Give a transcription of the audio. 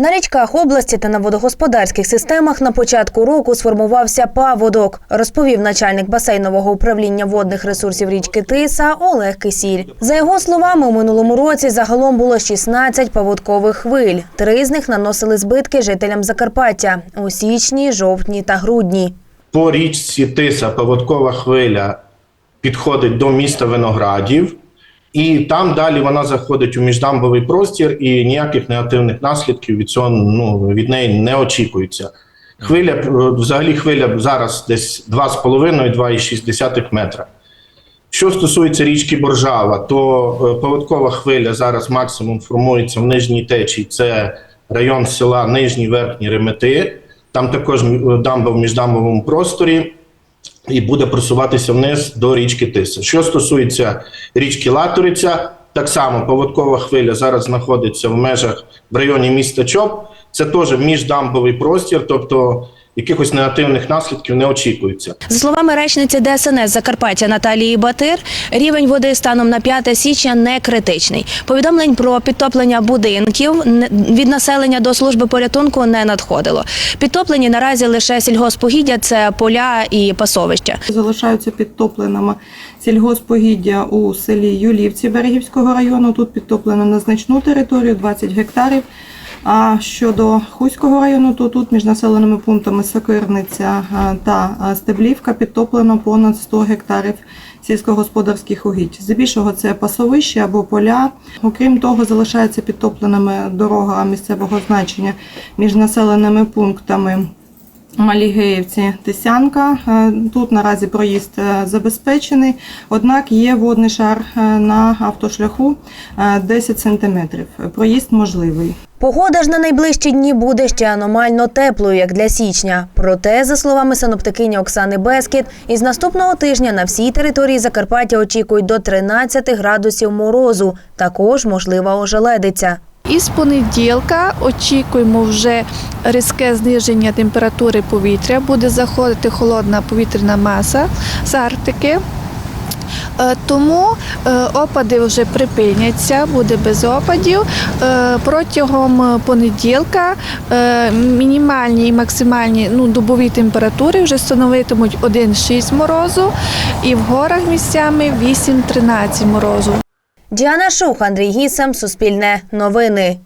На річках області та на водогосподарських системах на початку року сформувався паводок, розповів начальник басейнового управління водних ресурсів річки Тиса Олег Кисіль. За його словами, у минулому році загалом було 16 паводкових хвиль. Три з них наносили збитки жителям Закарпаття у січні, жовтні та грудні. По річці Тиса поводкова хвиля підходить до міста Виноградів, і там далі вона заходить у міждамбовий простір, і ніяких негативних наслідків від цього ну, від неї не очікується. Хвиля, е, взагалі, хвиля зараз десь 2,5-2,6 метра. Що стосується річки Боржава, то е, поводкова хвиля зараз максимум формується в нижній течії. Це район села Нижні Верхні Ремети. Там також дамба в міждамбовому просторі і буде просуватися вниз до річки Тиса. Що стосується річки Латориця, так само поводкова хвиля зараз знаходиться в межах в районі міста Чоп. Це теж міждамбовий простір, тобто якихось негативних наслідків не очікується. За словами речниці ДСНС Закарпаття Наталії Батир, рівень води станом на 5 січня не критичний. Повідомлень про підтоплення будинків від населення до служби порятунку не надходило. Підтоплені наразі лише сільгоспогіддя – це поля і пасовища. Залишаються підтопленими сільгоспогіддя у селі Юлівці Берегівського району. Тут підтоплено на значну територію 20 гектарів. А щодо Хуського району, то тут між населеними пунктами Сокирниця та Стеблівка підтоплено понад 100 гектарів сільськогосподарських угідь. Здебільшого це пасовища або поля. Окрім того, залишається підтопленими дорога місцевого значення між населеними пунктами Малігеївці Тисянка. Е, Тут наразі проїзд е, забезпечений, однак є водний шар е, на автошляху е, 10 см. Проїзд можливий. Погода ж на найближчі дні буде ще аномально теплою, як для січня. Проте, за словами синоптикині Оксани Бескіт, із наступного тижня на всій території Закарпаття очікують до 13 градусів морозу. Також можлива ожеледиця. Із понеділка очікуємо вже різке зниження температури повітря. Буде заходити холодна повітряна маса з Арктики. Е, Тому е, опади вже припиняться, буде без опадів. Е, Протягом понеділка мінімальні і максимальні ну, добові температури вже становитимуть 1,6 морозу і в горах місцями 8-13 морозу. Діана Шух, Андрій Гісем, Суспільне новини.